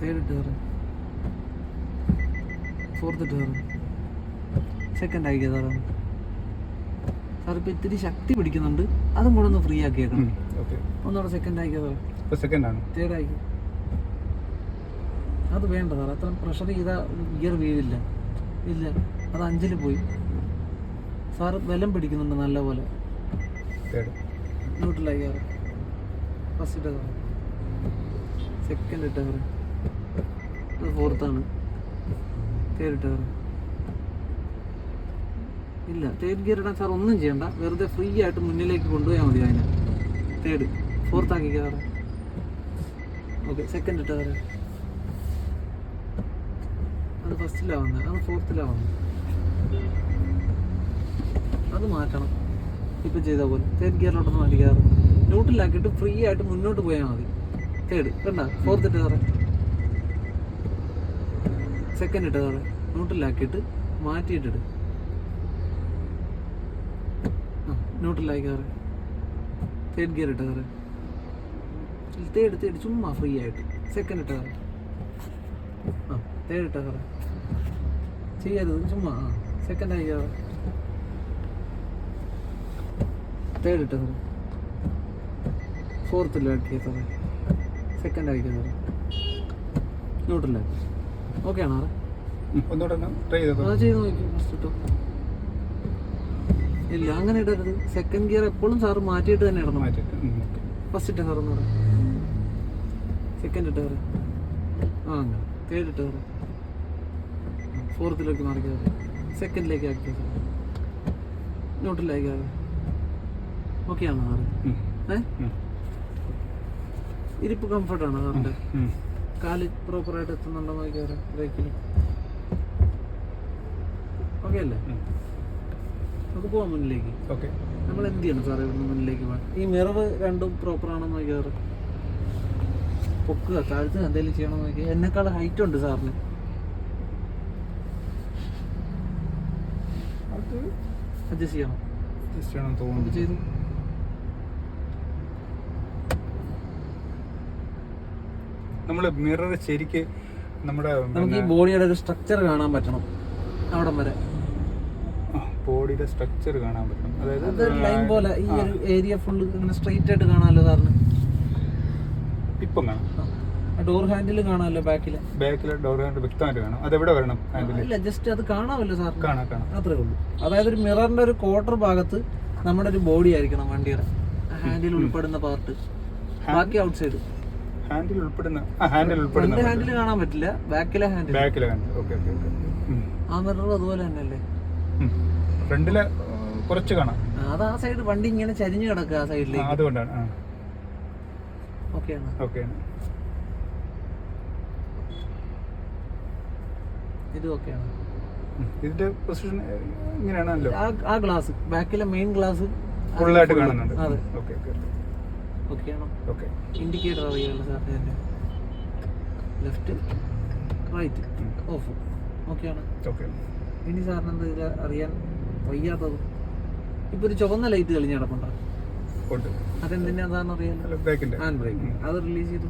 Third tyre fourth tyre second ആക്കിയ സാറാണ് sir ഇപ്പം ഇത്തിരി ശക്തി പിടിക്കുന്നുണ്ട്. അതും കൂടെ ഒന്ന് ഫ്രീ ആക്കിയേക്കണം ഒന്നുകൂടെ സെക്കൻഡ് ആക്കിയ സാർ സെക്കൻഡ് ആണ്. തേർഡ് ആയി. അത് വേണ്ട സാർ അത്ര പ്രഷർ ചെയ്താൽ ഗിയർ വീഴില്ല. ഇല്ല. അത് അഞ്ചിൽ പോയി. സാർ ബലം പിടിക്കുന്നുണ്ട് നല്ല പോലെ ന്യൂട്രലായി കയറി ഫസ്റ്റ് ഇട്ട കയറി സെക്കൻഡ് ഇട്ട ഫോർത്താണ്. തേർഡ് ഇട്ട ഇല്ല തേർഡ് ഗിയർ ഇടാൻ സാർ ഒന്നും ചെയ്യണ്ട. വെറുതെ ഫ്രീ ആയിട്ട് മുന്നിലേക്ക് കൊണ്ടുപോയാൽ മതി അതിനെ. തേർഡ് ഫോർത്ത് ആക്കി കയറി ഓക്കെ സെക്കൻഡ് ഇട്ട കയറി അത് ഫസ്റ്റിലാണ് വന്നത് അത് ഫോർത്തിലാണ് വന്നത് അത് മാറ്റണം. ഇപ്പം ചെയ്ത പോലെ തേർഡ് ഗിയറിലോട്ടൊന്ന് മാറ്റി കയറും ന്യൂട്രലാക്കിയിട്ട് ഫ്രീ ആയിട്ട് മുന്നോട്ട് പോയാൽ മതി. തേർഡ് കണ്ട? ഫോർത്ത് ഇട്ട് കയറി സെക്കൻഡ് ഇട്ട് കയറി ന്യൂട്രലാക്കിയിട്ട് മാറ്റിയിട്ടിട്. ആ ന്യൂട്രലാക്കി കയറി തേർഡ് ഗിയർ ഇട്ട് കയറി തേർഡ് തേർഡ് ചുമ്മാ ഫ്രീ ആയിട്ട്. സെക്കൻഡ് ഇട്ട് കയറി ആ തേർഡ് ഇട്ട് കയറി ചെയ്യരുത് ചുമ്മാ ആ സെക്കൻഡ് ആയി കയറി തേർഡ് ഇട്ട സാറേ ഫോർത്തിലാക്കിയ സാറേ സെക്കൻഡ് ആക്കിയ സാറേ ഓക്കെ ആണോ ഒന്നുകൂടെ ട്രൈ ചെയ്തോ? ചെയ്ത് നോക്കി ഇല്ല അങ്ങനെ ഇടരുത്. സെക്കൻഡ് ഗിയർ എപ്പോഴും സാറ് മാറ്റിയിട്ട് തന്നെ ഇടണം. ഫസ്റ്റ് ഇട്ട സാർ ഒന്നുകൂടെ സെക്കൻഡ് ഇട്ട സാറ് ആ അങ്ങനെ. തേർഡ് ഇട്ട സാറ് ഫോർത്തിലേക്ക് മാറിക്കാറ് സെക്കൻഡിലേക്ക് ആക്കി സാർ ന്യൂട്രലാക്കി ആറ് ഓക്കെ ആണോ സാറ് ഏ? ഇരിപ്പ് കംഫർട്ടാണ് സാറിന്റെ കാൽ പ്രോപ്പറായിട്ട് എത്തുന്നുണ്ടോ നോക്കിയാറ് ബ്രേക്കിൽ ഓക്കെ അല്ലേ? നമുക്ക് പോവാം മുന്നിലേക്ക്. ഓക്കെ നമ്മൾ എന്ത് ചെയ്യണം സാറേ ഇവിടുന്ന് മുന്നിലേക്ക് പോകാൻ ഈ മിറവ് രണ്ടും പ്രോപ്പർ ആണോ നോക്കിയാറ് പൊക്കുക താഴ്ത്തുക എന്തെങ്കിലും ചെയ്യണം നോക്കി എന്നെക്കാൾ ഹൈറ്റ് ഉണ്ട് സാറിന്. അഡ്ജസ്റ്റ് ചെയ്യണം. അഡ്ജസ്റ്റ് ചെയ്യണം തോന്നുന്നു. ചെയ്തു. നമ്മൾ മിറർ ശരിക്ക് നമ്മുടെ നമുക്ക് ഈ ബോഡിയുടെ ഒരു സ്ട്രക്ചർ കാണാൻ പറ്റണം. അവിടം വരെ. ബോഡിയുടെ സ്ട്രക്ചർ കാണാൻ പറ്റണം. അതായത് അത് ലൈൻ പോലെ ഈ ഒരു ഏരിയ ഫുള്ള് ഇങ്ങനെ സ്ട്രെയിറ്റ് ആയിട്ട് കാണാമല്ലോ സാറിന്? ഇപ്പം കാണാം. ഡോർ ഹാൻഡിൽ കാണാമല്ലോ ബാക്കിലെ ബാക്കിലെ ഡോർ ഹാൻഡിൽ വ്യക്തമായിട്ട് കാണാം. അതെവിടെ വരണം ഇല്ല ജസ്റ്റ് അത് കാണാമല്ലോ സാർ കാണാം കാണാം. അത്രേ ഉള്ളൂ. അതായത് ഒരു മിററിന്റെ ഒരു ക്വാർട്ടർ ഭാഗത്ത് നമ്മുടെ ഒരു ബോഡി ആയിരിക്കണം വണ്ടിയുടെ. ഹാൻഡിൽ ഉൾപ്പെടുന്ന പാർട്ട് ബാക്കി ഔട്ട് സൈഡ് ഹാൻഡിൽ ഉൾപ്പെടുന്ന ആ ഹാൻഡിൽ ഉൾപ്പെടുന്ന ഹാൻഡിൽ കാണാൻ പറ്റില്ല. ബാക്കിലെ ഹാൻഡിൽ ബാക്കിലെ ഹാൻഡിൽ ഓക്കെ ഓക്കെ ഓക്കെ ആ മിറർ അതുപോലെ തന്നെയല്ലേ? ഫ്രണ്ടിലെ കുറച്ച് കാണാം. അത് ആ സൈഡ് വണ്ടി ഇങ്ങനെ ചരിഞ്ഞു കിടക്കുക ആ സൈഡിലേക്ക് അതുകൊണ്ടാണ് ആ. ഓക്കെയാണ് ഓക്കെ ഇത് ഓക്കെയാണ് ഇതിന്റെ പൊസിഷൻ ഇങ്ങനെയാണല്ലോ. ആ ആ ഗ്ലാസ് ബാക്കിലെ മെയിൻ ഗ്ലാസ് ഫുള്ളായിട്ട് കാണുന്നുണ്ട്. അതെ. ഓക്കെ ഓക്കെ ഓക്കെയാണോ ഓക്കെ. ഇൻഡിക്കേറ്റർ അറിയാമല്ലോ സാറിന് തന്നെ ലെഫ്റ്റ് റൈറ്റ് ഓഫ് ഓക്കെയാണ്. ഓക്കെ. ഇനി സാറിന് എന്താ അറിയാൻ വയ്യാത്തത്? ഇപ്പൊ ഒരു ചുവന്ന ലൈറ്റ് തെളിഞ്ഞ് കിടപ്പുണ്ടോ അതെന്തിനാ സാറിന് അറിയാലോ? ഹാൻഡ് ബ്രേക്ക് അത് റിലീസ് ചെയ്തു.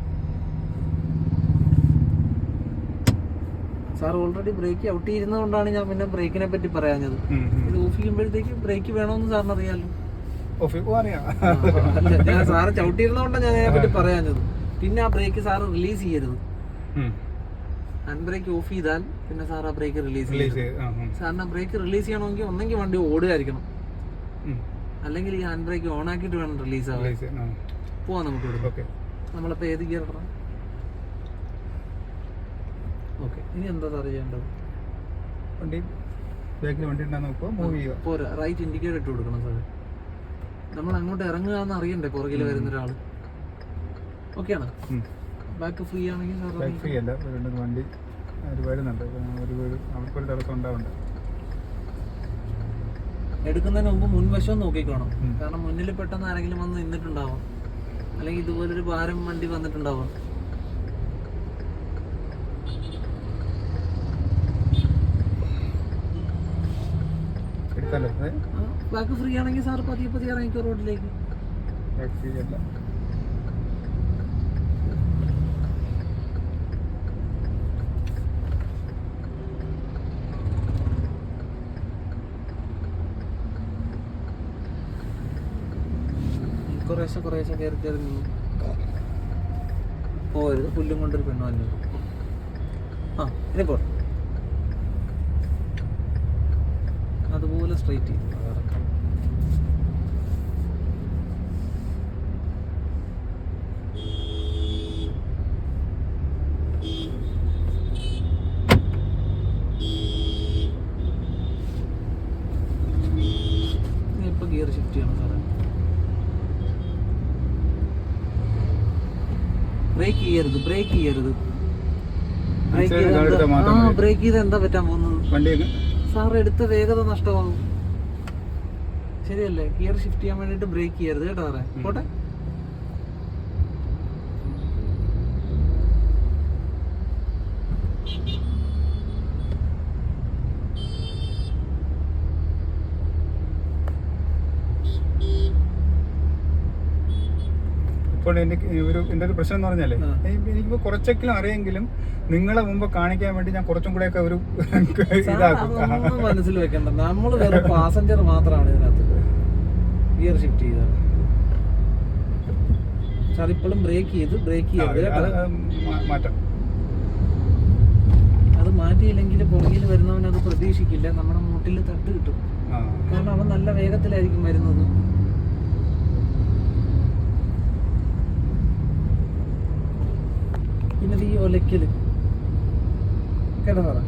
സാർ ഓൾറെഡി ബ്രേക്ക് ഔട്ട് ചെയ്യുന്നതുകൊണ്ടാണ് ഞാൻ പിന്നെ ബ്രേക്കിനെ പറ്റി പറയാഞ്ഞത്. ഇത് ഓഫ് ചെയ്യുമ്പോഴത്തേക്ക് ബ്രേക്ക് വേണമെന്ന് സാറിന് അറിയാലോ. ഞാൻ സാറ് ചവിട്ടിയിരുന്നതുകൊണ്ടാണ് ഞാൻ പറ്റി പറയാഞ്ഞത്. പിന്നെ ആ ബ്രേക്ക് സാറ് റിലീസ് ചെയ്യരുത്. ബ്രേക്ക് ഓഫ് ചെയ്താൽ പിന്നെ സാർ ആ ബ്രേക്ക് റിലീസ് ചെയ്ത് ആ, ബ്രേക്ക് റിലീസ് ചെയ്യണമെങ്കിൽ ഒന്നെങ്കിൽ വണ്ടി ഓടുകയായിരിക്കണം. അല്ലെങ്കിൽ ഈ ഹാൻഡ് ബ്രേക്ക് ഓൺ ആക്കിയിട്ട് വേണം റിലീസ് ആവാൻ. പോവാം നമുക്ക് ഇവിടെ. നമ്മളിപ്പോൾ ഏത് ഗിയർ ഇടണം? ഓക്കെ ഇനി എന്താ സാറ് ചെയ്യേണ്ടത്? വണ്ടി ബാക്കിൽ വണ്ടി നോക്കുക മൂവ് ചെയ്യുക പോരാ. റൈറ്റ് ഇൻഡിക്കേറ്റർ ഇട്ട് കൊടുക്കണം സാറ്. നമ്മൾ അങ്ങോട്ട് ഇറങ്ങുക എന്ന് അറിയണ്ടേ? പുറകിൽ വരുന്ന ഒരാൾ ഓക്കെയാണ്? ബാക്ക് ഫ്രീ ആണെങ്കിൽ ഫ്രീ അല്ല. രണ്ട് വണ്ടി. വരുന്നുണ്ട്. ഒരു അവർക്കൊരു തടസ്സം എടുക്കുന്നതിന് മുമ്പ് മുൻവശം നോക്കിക്കോണം. കാരണം മുന്നിൽ പെട്ടെന്ന് ആരെങ്കിലും വന്ന് നിന്നിട്ടുണ്ടാവാം. അല്ലെങ്കിൽ ഇതുപോലൊരു ഭാരം വണ്ടി വന്നിട്ടുണ്ടാവാം. സ്ഥലത്ത് ബാക്ക് ഫ്രീ ആണെങ്കിൽ സാർ പതിയെ പതിയെ ഇറങ്ങിക്കോ റോഡിലേക്ക്. കുറേശ്ശെ കുറേശ്ശെ കയറി കയറി നീ പോരുത് പുല്ലും കൊണ്ടൊരു പെണ്ണ് വന്നു. ആ ഇനി പോട്ടെ. ചെയ്തു ഇറക്കം. ഗിയർ ഷിഫ്റ്റ് ചെയ്യണം സാറേ. ബ്രേക്ക് ചെയ്യരുത് ബ്രേക്ക് ചെയ്യരുത്. ബ്രേക്ക് ചെയ്ത് എന്താ പറ്റാൻ പോകുന്നത്? വണ്ടി സാർ എടുത്ത വേഗത നഷ്ടമാകും ശരിയല്ലേ? ഗിയർ ഷിഫ്റ്റ് ചെയ്യാൻ വേണ്ടിട്ട് ബ്രേക്ക് ചെയ്യരുത് കേട്ടോ സാറേ. പോട്ടെ. ഇപ്പോൾ എന്റെ ഒരു എന്റെ ഒരു പ്രശ്നം എന്ന് പറഞ്ഞാലേ എനിക്കിപ്പോ എനിക്കിപ്പോൾ കുറച്ചെങ്കിലും അറിയെങ്കിലും നിങ്ങളെ മുമ്പ് കാണിക്കാൻ വേണ്ടി ഞാൻ കുറച്ചും കൂടെ ഒക്കെ ഒരു ഇതാക്കും. മനസ്സിൽ വെക്കണ്ട. നമ്മൾ വേറെ പാസഞ്ചർ മാത്രമാണ് ഇതിനകത്ത് ഗിയർ ഷിഫ്റ്റ് ചെയ്തത്. സാർ ഇപ്പോഴും ബ്രേക്ക് ചെയ്ത് ബ്രേക്ക് ചെയ്ത് അത് മാറ്റാം. അത് മാറ്റിയില്ലെങ്കിൽ പുറകിൽ വരുന്നവൻ അത് പ്രതീക്ഷിക്കില്ല. നമ്മുടെ മുട്ടിൽ തട്ട് കിട്ടും. കാരണം അവൻ നല്ല വേഗത്തിലായിരിക്കും വരുന്നത്. പിന്നെ ഈ ഒലക്കൽ കേട്ടോ സാറേ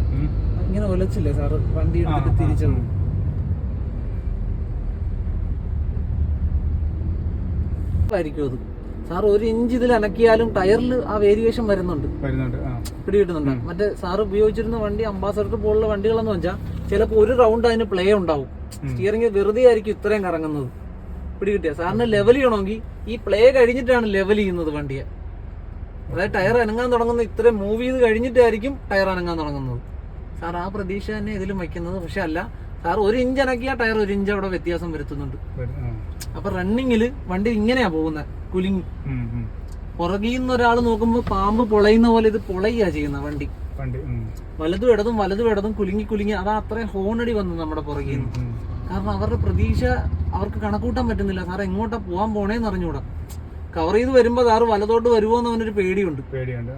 ഇങ്ങനെ ഒലച്ചില്ലേ സാറ്? വണ്ടി എടുത്തിട്ട് തിരിച്ചു ആയിരിക്കും അത്. സാർ ഒരു ഇഞ്ച് ഇതിൽ അനക്കിയാലും ടയറിൽ ആ വേരിയേഷൻ വരുന്നുണ്ട്. പിടികിട്ടുന്നുണ്ട്. പിടി കിട്ടുന്നുണ്ട് മറ്റേ സാർ ഉപയോഗിച്ചിരുന്ന വണ്ടി അംബാസഡർ പോലുള്ള വണ്ടികളെന്ന് വെച്ചാൽ ചിലപ്പോൾ ഒരു റൗണ്ട് അതിന് പ്ലേ ഉണ്ടാവും. സ്റ്റിയറിംഗ് വെറുതെ ആയിരിക്കും ഇത്രയും കറങ്ങുന്നത്. പിടികിട്ടിയ. സാറിന് ലെവൽ ചെയ്യണമെങ്കിൽ ഈ പ്ലേ കഴിഞ്ഞിട്ടാണ് ലെവൽ ചെയ്യുന്നത് വണ്ടിയെ. അതായത് ടയർ അനങ്ങാൻ തുടങ്ങുന്ന ഇത്രയും മൂവ് ചെയ്ത് കഴിഞ്ഞിട്ടായിരിക്കും ടയർ അനങ്ങാൻ തുടങ്ങുന്നത്. സാർ ആ പ്രതീക്ഷ തന്നെ ഇതിലും വയ്ക്കുന്നത് പക്ഷെ അല്ല. സാർ ഒരു ഇഞ്ച് അനക്കിയാൽ ടയർ ഒരു ഇഞ്ച് അവിടെ വ്യത്യാസം വരുത്തുന്നുണ്ട്. അപ്പൊ റണ്ണിങ്ങിൽ വണ്ടി ഇങ്ങനെയാ പോകുന്നത് കുലിങ്ങി. പുറകിൽ നിന്ന് ഒരാൾ നോക്കുമ്പോൾ പാമ്പ് പൊളയുന്ന പോലെ ഇത് പൊളയുക ചെയ്യുന്ന വണ്ടി. വലതും ഇടതും വലതും ഇടതും കുലുങ്ങി കുലുങ്ങി അതാ അത്രയും ഹോണടി വന്നു നമ്മുടെ പുറകിൽ നിന്ന് കാരണം അവരുടെ പ്രതീക്ഷ അവർക്ക് കണക്കൂട്ടാൻ പറ്റുന്നില്ല. സാറേ എങ്ങോട്ടാ പോകാൻ പോണേന്ന് അറിഞ്ഞൂടാ. കവർ ചെയ്ത് വരുമ്പോൾ സാറ് വലതോട്ട് വരുമോ എന്ന് അവനൊരു പേടിയുണ്ട്. പേടിയുണ്ട്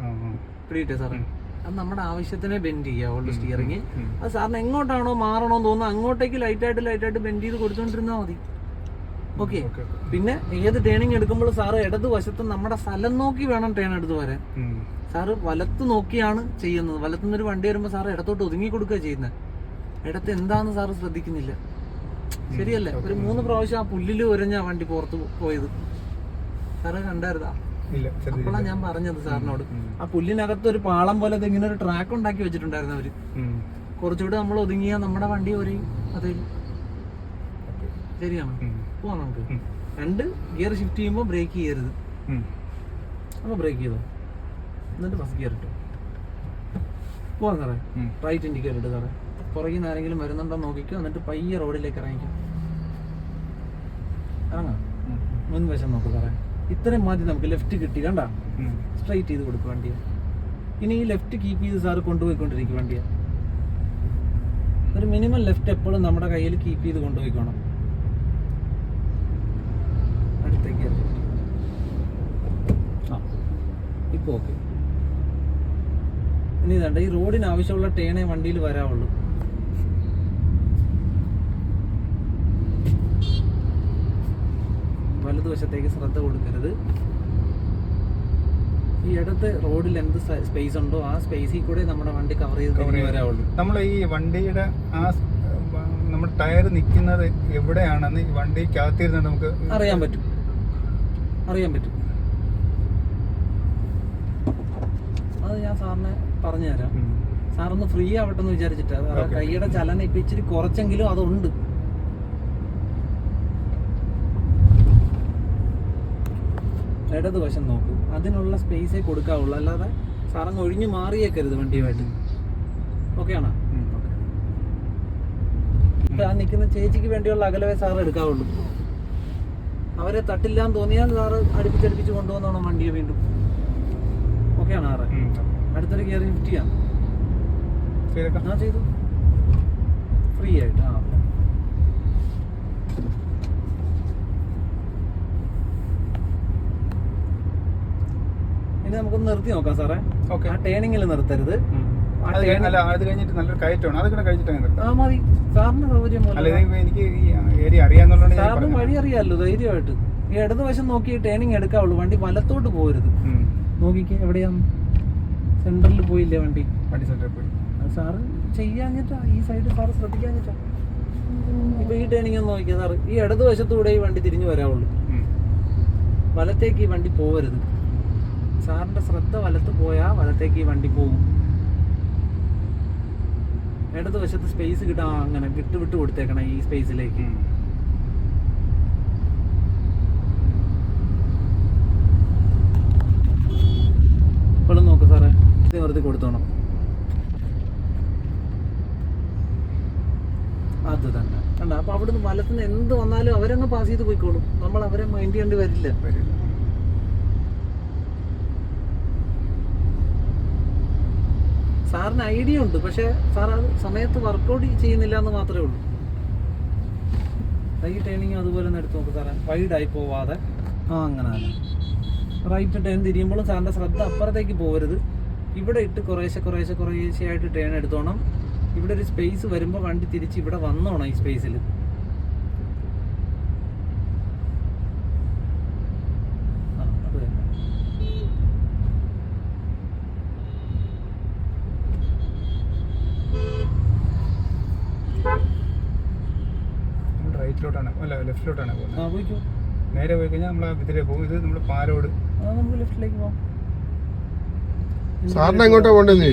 പേടിയിട്ടേ സാറേ. അത് നമ്മുടെ ആവശ്യത്തിനെ ബെൻഡ് ചെയ്യാവുള്ളൂ സ്റ്റിയറിങ് ഉം. അത് സാറിന് എങ്ങോട്ടാണോ മാറണോന്ന് തോന്നുന്നു. അങ്ങോട്ടേക്ക് ലൈറ്റായിട്ട് ലൈറ്റായിട്ട് ബെൻഡ് ചെയ്ത് കൊടുത്തോണ്ടിരുന്നാൽ മതി. ഓക്കെ പിന്നെ ഏത് ടേണിങ് എടുക്കുമ്പോൾ സാറ് ഇടത് വശത്ത് നമ്മുടെ സ്ഥലം നോക്കി വേണം ടേൺ എടുത്ത് വരാൻ. സാറ് വലത്ത് നോക്കിയാണ് ചെയ്യുന്നത്. വലത്തുനിന്നൊരു വണ്ടി വരുമ്പോൾ സാറ് ഇടത്തോട്ട് ഒതുങ്ങി കൊടുക്കുക ചെയ്യുന്നത്. ഇടത്ത് എന്താന്ന് സാറ് ശ്രദ്ധിക്കുന്നില്ല. ശരിയല്ലേ? ഒരു മൂന്ന് പ്രാവശ്യം ആ പുല്ലിൽ ഒരഞ്ഞ വണ്ടി പുറത്ത് പോയത്. സാറ് കണ്ടായിരുന്നാ. അപ്പോഴാണ് ഞാൻ പറഞ്ഞത് സാറിനോട്. ആ പുല്ലിനകത്ത് ഒരു പാളം പോലെ ഇങ്ങനെ ഒരു ട്രാക്ക് ഉണ്ടാക്കി വെച്ചിട്ടുണ്ടായിരുന്നു അവർ. കുറച്ചുകൂടെ നമ്മൾ ഒതുങ്ങിയ നമ്മുടെ വണ്ടി ഒരു അതെ ശരിയാണ്. പോവാം നമുക്ക്. രണ്ട് ഗിയർ ഷിഫ്റ്റ് ചെയ്യുമ്പോൾ ബ്രേക്ക് ചെയ്യരുത്. അപ്പൊ അപ്പോൾ ബ്രേക്ക് ചെയ്തോ? എന്നിട്ട് ഫസ്റ്റ് ഗിയർ ഇട്ടു. പോവാം സാറേ. റൈറ്റ് ഇൻഡിക്കേറ്റർ ഇട്ട് സാറേ. പുറകിൽ നിന്ന് ആരെങ്കിലും വരുന്നുണ്ടോ നോക്കിക്കോ. എന്നിട്ട് പയ്യെ റോഡിലേക്ക് ഇറങ്ങിക്കോ. ഇറങ്ങാം. മുൻവശം നോക്കൂ സാറേ. ഇത്രയും മതി നമുക്ക് ലെഫ്റ്റ് കിട്ടി കണ്ട? സ്ട്രൈറ്റ് ചെയ്ത് കൊടുക്കും വണ്ടിയെ. ഇനി ഈ ലെഫ്റ്റ് കീപ്പ് ചെയ്ത് സാറ് കൊണ്ടുപോയിക്കൊണ്ടിരിക്കും വണ്ടിയെ. ഒരു മിനിമം ലെഫ്റ്റ് എപ്പോഴും നമ്മുടെ കയ്യിൽ കീപ്പ് ചെയ്ത് കൊണ്ടുപോയിക്കോണം. അടുത്തേക്ക്. ആ ഇപ്പോൾ ഓക്കെ ഇനി ഇതണ്ട ഈ റോഡിന് ആവശ്യമുള്ള ടേണേ വണ്ടിയിൽ വരാവുള്ളൂ. വലതുവശത്തേക്ക് ശ്രദ്ധ കൊടുക്കരുത് ഈ ഇടത്ത് റോഡിൽ എന്ത് സ്പേസ് ഉണ്ടോ ആ സ്പേസിൽ കൂടെ നമ്മുടെ വണ്ടി കവർ ചെയ്ത് കവർ. വരാവുള്ളൂ നമ്മൾ ഈ വണ്ടിയുടെ ആ നമ്മൾ നമ്മുടെ ടയർ നിൽക്കുന്നത് എവിടെയാണെന്ന് ഈ വണ്ടി കാത്തിരുന്ന നമുക്ക് അറിയാൻ പറ്റും അറിയാൻ പറ്റും അത് ഞാൻ സാറിനെ പറഞ്ഞുതരാം. സാറൊന്ന് ഫ്രീ ആവട്ടെ എന്ന് വിചാരിച്ചിട്ട്. കൈയുടെ ചലനം ഇപ്പൊ ഇച്ചിരി കുറച്ചെങ്കിലും അതുണ്ട് ഇടതുവശം നോക്കൂ. അതിനുള്ള സ്പേസേ കൊടുക്കാവുള്ളൂ. അല്ലാതെ സാറങ്ങ് ഒഴിഞ്ഞു മാറിയേക്കരുത് വണ്ടിയുമായിട്ട്. ഓക്കെ ആണോ? ആ നിൽക്കുന്ന ചേച്ചിക്ക് വേണ്ടിയുള്ള അകലവേ സാർ എടുക്കാവുള്ളൂ. അവരെ തട്ടില്ലാന്ന് തോന്നിയാൽ സാറ് അടുപ്പിച്ചടുപ്പിച്ച് കൊണ്ടുപോകുന്നോണം വണ്ടിയെ വീണ്ടും? ഓക്കെ ആണോ സാറേ? അടുത്തൊരു കയറി ഫിഫ്റ്റിയാണ്. ആ ചെയ്തു. ഫ്രീ ആയിട്ട്. ആ ഇനി നമുക്കൊന്ന് നിർത്തി നോക്കാം സാറേ. ഓക്കെ. ആ ടേണിങ്ങിൽ നിർത്തരുത്. അത് അല്ല അത് കഴിഞ്ഞിട്ട് നല്ലൊരു കയറ്റമാണ്. അത് കൂടെ കഴിച്ചിട്ട് അങ്ങനെ നിർത്താം. ആ മതി. സാറിന് സൗകര്യം അല്ല പോലെ ഇത് എനിക്ക് ഈ ഏരിയ അറിയാന്നുള്ളതുകൊണ്ട് ഞാൻ സാറിന് വഴി. അറിയാമല്ലോ ധൈര്യമായിട്ട്. ഈ ഇടതുവശം നോക്കി ടേണിങ് എടുക്കാവുള്ളൂ. വണ്ടി വലത്തോട്ട് പോകരുത് ഉം. എവിടെയാ? സെന്ററിൽ സെൻട്രലിൽ പോയില്ലേ വണ്ടി? വണ്ടി സെന്ററിൽ പോയി. അത് സാറ് ചെയ്യാഞ്ഞിട്ടാ ഈ സൈഡ് സാറ് ശ്രദ്ധിക്കാഞ്ഞിട്ടാ. ഇപ്പൊ ഈ ടേണിങ് ഒന്ന് നോക്കിയാ സാറ്. ഈ ഇടതുവശത്തൂടെ ഈ വണ്ടി തിരിഞ്ഞു വരാവുള്ളൂ. ഉം. വലത്തേക്ക് ഈ വണ്ടി പോവരുത്. സാറിന്റെ ശ്രദ്ധ വലത്ത് പോയാൽ വലത്തേക്ക് ഈ വണ്ടി പോകും ഇടതുവശത്ത് സ്പേസ് കിട്ടാ അങ്ങനെ വിട്ട് വിട്ട് കൊടുത്തേക്കണം ഈ സ്പേസിലേക്ക്. ഇപ്പോഴും നോക്ക് സാറേ ഇത് വെറുതെ കൊടുത്തോണം. അത് തന്നെ. കണ്ട അപ്പൊ അവിടുന്ന് വലത്തുനിന്ന് എന്ത് വന്നാലും അവരങ്ങ് പാസ് ചെയ്ത് പോയിക്കോളും. നമ്മൾ അവരെ മൈൻഡ് ചെയ്യേണ്ടി വരില്ല. വരില്ല. സാറിന് ഐഡിയ ഉണ്ട് പക്ഷെ സാർ അത് സമയത്ത് വർക്കൗട്ട് ചെയ്യുന്നില്ല എന്ന് മാത്രമേ ഉള്ളൂ. ഈ ടേണിങ് അതുപോലെ തന്നെ എടുത്ത് നോക്ക് സാറേ. വൈഡായി പോവാതെ. ആ അങ്ങനെ റൈറ്റ് ടേൺ തിരിയുമ്പോഴും സാറിന്റെ ശ്രദ്ധ അപ്പുറത്തേക്ക് പോകരുത് ഇവിടെ ഇട്ട് കുറേശ്ശെ കുറേശ്ശെ കുറേശ്ശെ ആയിട്ട് ടേൺ എടുത്തോണം. ഇവിടെ ഒരു സ്പേസ് വരുമ്പോൾ വണ്ടി തിരിച്ച് ഇവിടെ വന്നോണം ഈ സ്പേസിൽ ആ അത് തന്നെ നമ്മൾ റൈറ്റിലോട്ടാണ് അല്ല ലെഫ്റ്റിലോട്ടാണ് പോകുന്നത്. ആ പോയിക്കോ. നേരെ പോയി കഴിഞ്ഞാൽ നമ്മൾ ഇതിലേ പോകും. ഇത് നമ്മൾ പാലോട്. ആ നമുക്ക് ലെഫ്റ്റിലേക്ക് പോവാം. സാറിന് എങ്ങോട്ടാ പോകേണ്ടത്.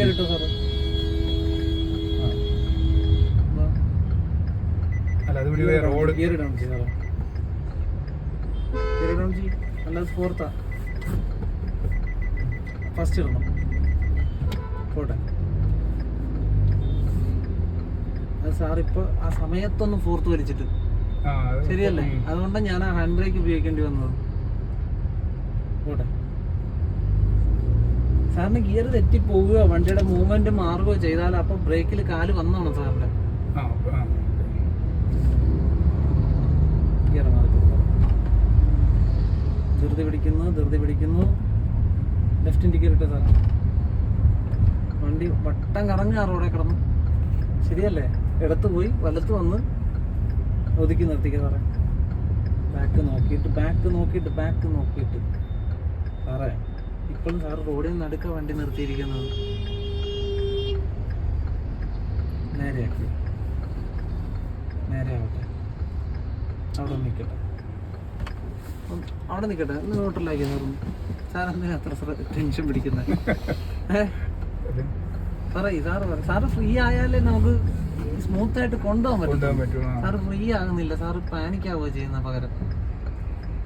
അല്ല അത് റോഡ്. ഗിയർ ഇടാൻ ചെയ്യ് സാറേ. ഗിയർ ഇടാൻ ചെയ്യ് അല്ലാതെ ഫോർത്താ. ഫസ്റ്റ് ഇടണം. പോട്ടെ. അത് ആ സമയത്തൊന്ന് ഫോർത്ത് വലിച്ചിട്ട്. ശരിയല്ലേ. അതുകൊണ്ടാണ് ഞാൻ ആ ഹാൻഡ് ബ്രേക്ക് ഉപയോഗിക്കേണ്ടി വന്നത്. പോട്ടെ. സാറിന് ഗിയർ തെറ്റി പോവുക വണ്ടിയുടെ മൂവ്മെന്റ് മാറുകയോ ചെയ്താൽ അപ്പൊ ബ്രേക്കിൽ കാൽ വന്നോണം സാറിന്റെ ഗിയർ മാറി ധൃതി പിടിക്കുന്നു ധൃതി പിടിക്കുന്നു. ലെഫ്റ്റ് ഇൻഡിക്കേറ്റർ സാർ വണ്ടി വട്ടം കറങ്ങാറോടെ റോഡെ കിടന്നു. ശരിയല്ലേ? ഇടത്ത് പോയി വലത്ത് വന്ന് ഒതുക്കി നിർത്തിക്കാൻ സാറേ. ബാക്ക് നോക്കിയിട്ട് ബാക്ക് നോക്കിയിട്ട് ബാക്ക് നോക്കിയിട്ട്. സാറേ ഇപ്പോഴും സാറ് റോഡിൽ നിന്ന് നടുക്ക വണ്ടി നിർത്തിയിരിക്കുന്നത് നേരെയാക്കി നേരെ ആവട്ടെ. അവിടെ നിൽക്കട്ടെ അവിടെ നിൽക്കട്ടെ ഒന്ന് ന്യൂട്രലാക്കി സാറും. സാർ എന്തിനാ അത്ര ടെൻഷൻ പിടിക്കുന്നത് സാറേ സാറ് പറ സാറ് ഫ്രീ ആയാലേ നമുക്ക് സ്മൂത്ത് ആയിട്ട് കൊണ്ടുപോകാൻ പറ്റും സാർ സാറ് ഫ്രീ ആകുന്നില്ല. സാറ് പാനിക് ആവുക ചെയ്യുന്ന പകരം.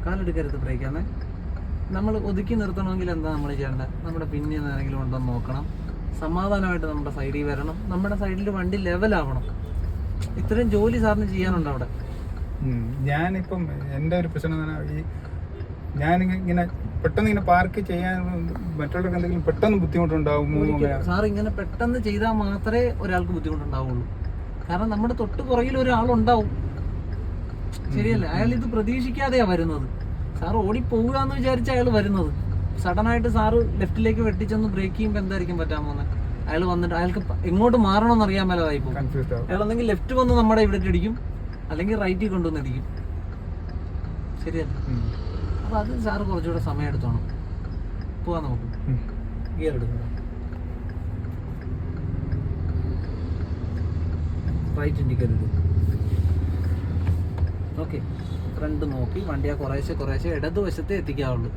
കാലെടുക്കരുത് ബ്രേക്കാന്ന്. നമ്മൾ ഒതുക്കി നിർത്തണമെങ്കിൽ എന്താ നമ്മൾ ചെയ്യേണ്ടത്? നമ്മുടെ പിന്നിൽ നിന്ന് ആരെങ്കിലും ഉണ്ടോ നോക്കണം. സമാധാനമായിട്ട് നമ്മുടെ സൈഡിൽ വരണം. നമ്മുടെ സൈഡിൽ വണ്ടി ലെവലാവണം ഇത്രയും ജോലി സാറിന് ചെയ്യാനുണ്ട് അവിടെ. ഞാനിപ്പം എന്റെ ഒരു പ്രശ്നം ഈ ഞാൻ ഇങ്ങനെ പെട്ടെന്ന് ഇങ്ങനെ പാർക്ക് ചെയ്യാൻ മറ്റുള്ളവർക്ക് എന്തെങ്കിലും പെട്ടെന്ന് ബുദ്ധിമുട്ടുണ്ടാവും സാർ ഇങ്ങനെ പെട്ടെന്ന് ചെയ്താൽ മാത്രമേ ഒരാൾക്ക് ബുദ്ധിമുട്ടുണ്ടാവുള്ളൂ. കാരണം നമ്മുടെ തൊട്ട് പുറകിൽ ഒരാളുണ്ടാവും. ശരിയല്ല? അയാൾ ഇത് പ്രതീക്ഷിക്കാതെയാ വരുന്നത്. സാർ ഓടി പോവുക എന്ന് വിചാരിച്ച അയാൾ വരുന്നത്. സഡൻ ആയിട്ട് സാറ് ലെഫ്റ്റിലേക്ക് വെട്ടിച്ചൊന്ന് ബ്രേക്ക് ചെയ്യുമ്പോൾ എന്തായിരിക്കും പറ്റാൻ പോകുന്നത് അയാൾ വന്നിട്ട് അയാൾക്ക് എങ്ങോട്ട് മാറണമെന്ന് അറിയാൻ മേലതായി പോകും അയാൾ ഒന്നെങ്കിൽ ലെഫ്റ്റ് വന്ന് നമ്മുടെ ഇവിടെ ഇടിക്കും. അല്ലെങ്കിൽ റൈറ്റിൽ കൊണ്ടുവന്ന് ഇടിക്കും. ശരിയല്ല? അപ്പൊ അത് സാറ് കുറച്ചുകൂടെ സമയം എടുത്തോണം. പോവാൻ നമുക്ക്. ഗിയർ എടുക്കുക റൈറ്റ് ഇൻഡിക്കേറ്റർ ഓക്കെ. ഫ്രണ്ട് നോക്കി. വണ്ടി ആ കുറേശ്ശെ കുറേശ്ശെ ഇടതുവശത്തെ എത്തിക്കാവുള്ളൂ.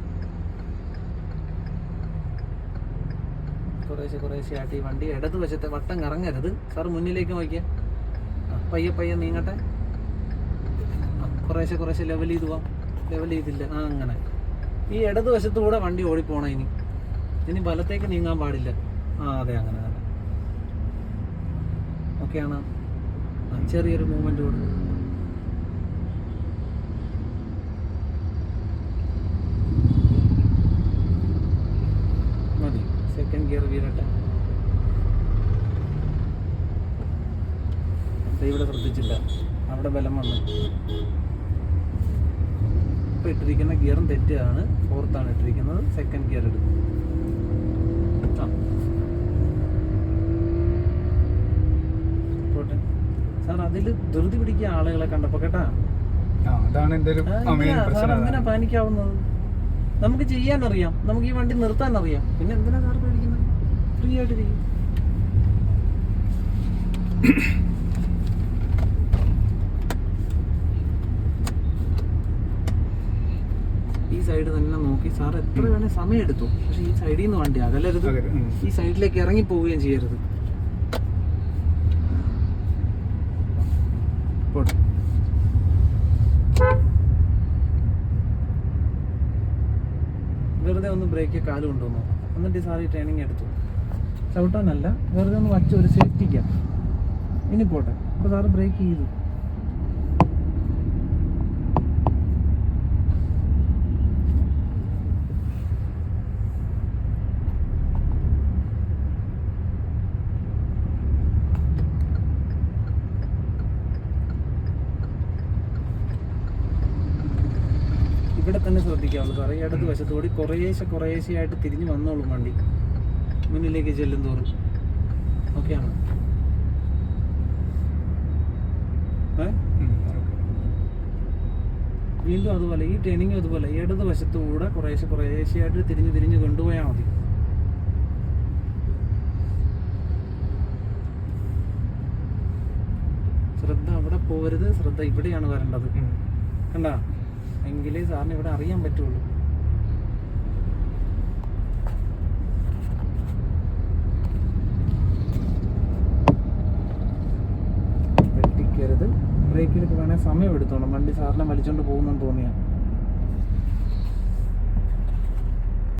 കുറേശ്ശെ കുറേശ്ശെ ആട്ടി വണ്ടി ഇടതുവശത്തെ വട്ടം കറങ്ങരുത്. സാർ മുന്നിലേക്ക് നോക്കിയ. പയ്യെ പയ്യെ നീങ്ങട്ടെ. കുറേശ്ശെ കുറേശ്ശെ ലെവൽ ചെയ്ത് പോവാം. ലെവൽ ചെയ്തില്ല. ആ അങ്ങനെ. ഈ ഇടതുവശത്തൂടെ വണ്ടി ഓടിപ്പോണം ഇനി. ഇനി വലത്തേക്ക് നീങ്ങാൻ പാടില്ല. ആ അതെ അങ്ങനെ തന്നെ ഓക്കെയാണ്? ആ, ചെറിയൊരു മൂവ്മെന്റ് കൊടുക്കും മതി സെക്കൻഡ് ഗിയർ വീരട്ടെ ഇവിടെ ശ്രദ്ധിച്ചില്ല. അവിടെ ബലം വന്നു. ഇപ്പൊ ഇട്ടിരിക്കുന്ന ഗിയറും തെറ്റാണ്. ഫോർത്താണ് ഇട്ടിരിക്കുന്നത്. സെക്കൻഡ് ഗിയർ എടുക്കും അതിൽ ധൃതി പിടിക്കുക ആളുകളെ കണ്ടപ്പോ കേട്ടാ. അതാണ് എന്റെ ഒരു എന്തിനാ? സാർ. പാനിക്കാവുന്നത്. നമുക്ക് ചെയ്യാൻ അറിയാം നമുക്ക് ഈ വണ്ടി നിർത്താൻ അറിയാം പിന്നെ എന്തിനാ സാർ പേടിക്കുന്നത്? ഫ്രീ ആയിട്ട് ചെയ്യും ഈ സൈഡ് തന്നെ നോക്കി. സാർ എത്ര വേണേ സമയം എടുത്തു. പക്ഷെ ഈ സൈഡിൽ നിന്ന് വണ്ടി അകലരുത്. ഈ സൈഡിലേക്ക് ഇറങ്ങി പോവുകയും ചെയ്യരുത് പോട്ടെ വെറുതെ ഒന്ന് ബ്രേക്ക് കാൽ കൊണ്ടുവന്നു. എന്നിട്ട് സാർ ഈ ട്രെയിനിങ് എടുത്തു. ചവിട്ടാനല്ല വെറുതെ ഒന്ന് വച്ച് ഒരു സേഫ്റ്റിക്കാം ഇനി പോട്ടെ. അപ്പോൾ സാറ് ബ്രേക്ക് ചെയ്തു ഇവിടെ തന്നെ ശ്രദ്ധിക്കാവുള്ളൂ സാറേ ഈ ഇടത് വശത്തോടി കുറേശ്ശെ കുറേശ്ശെയായിട്ട് തിരിഞ്ഞ് വന്നോളും വണ്ടി. മുന്നിലേക്ക് ചെല്ലും തോറും. ഓക്കെയാണ്. വീണ്ടും അതുപോലെ ഈ ട്രെയിനിങ്ങും അതുപോലെ ഇടത് വശത്തൂടെ കുറേശ്ശെ കുറേശ്ശെയായിട്ട് തിരിഞ്ഞ് തിരിഞ്ഞ് കൊണ്ടുപോയാൽ മതി. ശ്രദ്ധ അവിടെ പോകരുത് ശ്രദ്ധ ഇവിടെയാണ് വരേണ്ടത്. കണ്ട? എങ്കിലേ സാറിന് ഇവിടെ അറിയാൻ പറ്റുള്ളൂ. വെട്ടിക്കരുത്. ബ്രേക്കിലൊക്കെ വേണേൽ സമയം എടുത്തോണം. വണ്ടി സാറിനെ വലിച്ചോണ്ട് പോകുന്നെന്ന് തോന്നിയാ.